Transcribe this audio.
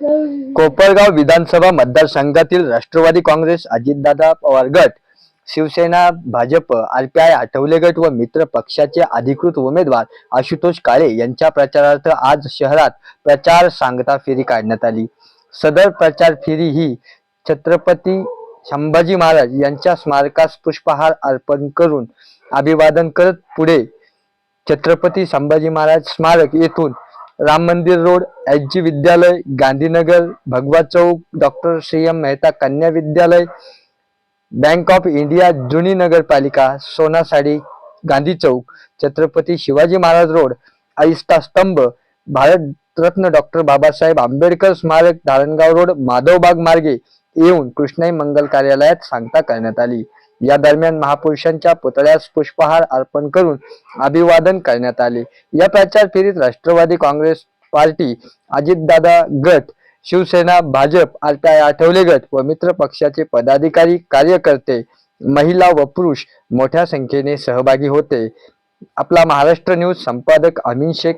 कोपरगाव विधानसभा मतदारसंघातील राष्ट्रवादी काँग्रेस अजितदादा पवार गट शिवसेना भाजप आरपीआय आठवले गट व मित्र पक्षाचे अधिकृत उमेदवार आशुतोष काळे यांच्या प्रचारार्थ आज शहरात प्रचार सांगता फेरी काढण्यात आली. सदर प्रचार फेरी ही छत्रपती संभाजी महाराज यांच्या स्मारकास पुष्पहार अर्पण करून अभिवादन करत पुढे छत्रपती संभाजी महाराज स्मारक येथून राम मंदिर रोड एच जी विद्यालय Gandhinagar Bhagwa Chowk doctor C M Mehta कन्या विद्यालय बँक ऑफ इंडिया जुनी नगरपालिका सोनासाडी गांधी चौक छत्रपती शिवाजी महाराज रोड आइस्ता स्तंभ भारतरत्न डॉक्टर बाबासाहेब आंबेडकर स्मारक धारणगाव रोड माधवबाग मार्गे येऊन कृष्णाई मंगल कार्यालयात सांगता करण्यात आली. या दरम्यान महापुरुषांच्या पुतळ्यास पुष्पहार अर्पण करून अभिवादन करण्यात आले. या प्रचार फेरीत राष्ट्रवादी काँग्रेस पार्टी अजितदादा गट शिवसेना भाजप आरपीआय आठवले गट व मित्र पक्षाचे पदाधिकारी कार्यकर्ते महिला व पुरुष मोठ्या संख्येने सहभागी होते. आपला महाराष्ट्र न्यूज संपादक अमीन शेख